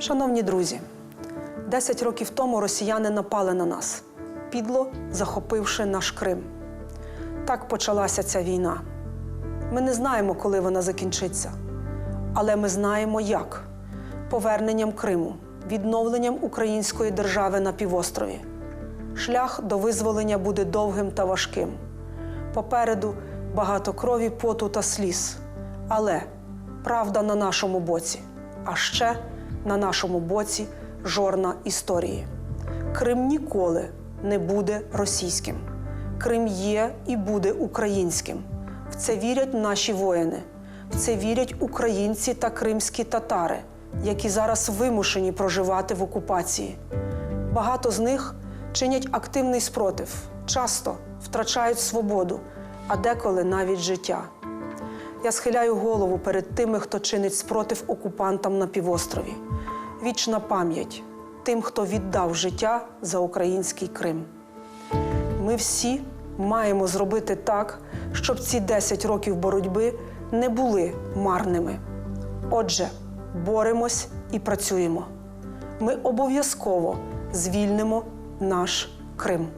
Шановні друзі, 10 років тому росіяни напали на нас, підло захопивши наш Крим. Так почалася ця війна. Ми не знаємо, коли вона закінчиться, але ми знаємо, як поверненням Криму, відновленням української держави на півострові. Шлях до визволення буде довгим та важким. Попереду багато крові, поту та сліз. Але правда на нашому боці, а ще на нашому боці жорна історії. Крим ніколи не буде російським. Крим є і буде українським. В це вірять наші воїни, в це вірять українці та кримські татари, які зараз вимушені проживати в окупації. Багато з них чинять активний спротив, часто втрачають свободу, а деколи навіть життя. Я схиляю голову перед тими, хто чинить спротив окупантам на півострові. Вічна пам'ять тим, хто віддав життя за український Крим. Ми всі маємо зробити так, щоб ці 10 років боротьби не були марними. Отже, боремось і працюємо. Ми обов'язково звільнимо наш Крим.